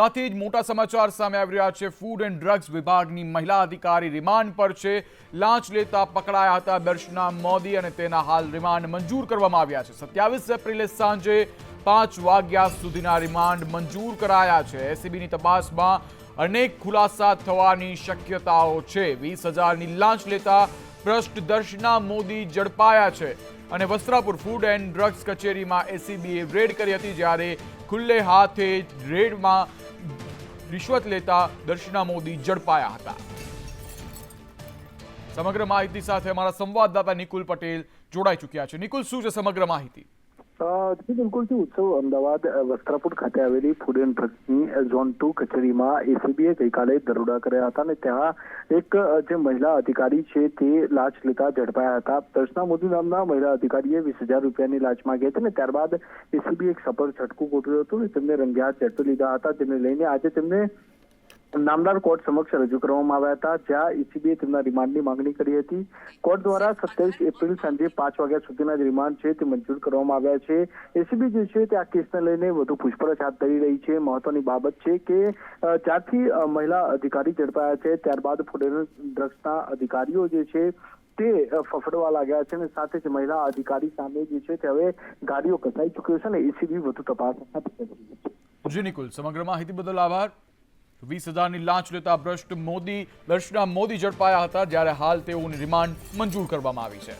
સાથે જ મોટા સમાચાર સામે આવી રહ્યા છે. ફૂડ એન્ડ ડ્રગ્સ વિભાગની મહિલા અધિકારી રિમાન્ડ પર છે. લાંચ લેતા પકડાયા હતા દર્શના મોદી અને તેના હાલ રિમાન્ડ મંજૂર કરવામાં આવ્યા છે. સત્યાવીસ એપ્રિલે સાંજે પાંચ વાગ્યા સુધીના રિમાન્ડ મંજૂર કરાયા છે. એસીબીની તપાસમાં અનેક ખુલાસા થવાની શક્યતાઓ છે. વીસ હજારની લાંચ લેતા ભ્રષ્ટ દર્શના મોદી ઝડપાયા છે અને વસ્ત્રાપુર ફૂડ એન્ડ ડ્રગ્સ કચેરીમાં એસીબીએ રેડ કરી હતી, જ્યારે ખુલ્લે હાથે રેડમાં રિશ્વત લેતા દર્શના મોદી ઝડપાયા હતા. સમગ્ર માહિતી સાથે અમારા સંવાદદાતા નિકુલ પટેલ જોડાઈ ચૂક્યા છે. નિકુલ, શું છે સમગ્ર માહિતી? અ, જી બિલકુલથી ઉત્સવ અમદાવાદ વસ્ત્રાપુર ખાતે આવેલી ફૂડ એન્ડ ડ્રગ્સની ઝોન ટુ કચેરીમાં એસીબીએ ગઈકાલે દરોડા કર્યા હતા અને ત્યાં એક જે મહિલા અધિકારી છે તે લાંચ લેતા ઝડપાયા હતા દર્શના મોદી નામના મહિલા અધિકારીએ વીસ હજાર રૂપિયાની લાંચ માંગી હતી અને ત્યારબાદ એસીબીએ એક સફળ છટકું ગોઠવ્યું હતું અને તેમને રંગ્યાત ઝડપી લીધા હતા જેને લઈને આજે તેમને નામદાર કોર્ટ સમક્ષ રજૂ કરવામાં આવ્યા હતા, જ્યાં ઈસીબીએ તેમના રિમાન્ડની માંગણી કરી હતી. કોર્ટ દ્વારા સત્યાવીસ એપ્રિલ સાંજે પાંચ વાગ્યા સુધીના જે રિમાન્ડ છે તે મંજૂર કરવામાં આવ્યા છે. એસીબી જે છે તે આ કેસને લઈને વધુ પૂછપરછ હાથ ધરી રહી છે. મહત્વની બાબત છે કે જ્યાંથી મહિલા અધિકારી ઝડપાયા છે. ત્યારબાદ એન્ડ ડ્રગ્સના અધિકારીઓ જે છે તે ફફડવા લાગ્યા છે અને સાથે જ મહિલા અધિકારી સામે જે છે તે હવે ગાડીઓ કસાઈ ચૂક્યો છે અને એસીબી વધુ તપાસ હાથ ધરી છે. જી નિકુલ, સમગ્ર માહિતી બદલ આભાર. વીસ હજારની લાંચ લેતા ભ્રષ્ટ મોદી દર્શના મોદી ઝડપાયા હતા, જ્યારે હાલ તેઓની રિમાન્ડ મંજૂર કરવામાં આવી છે.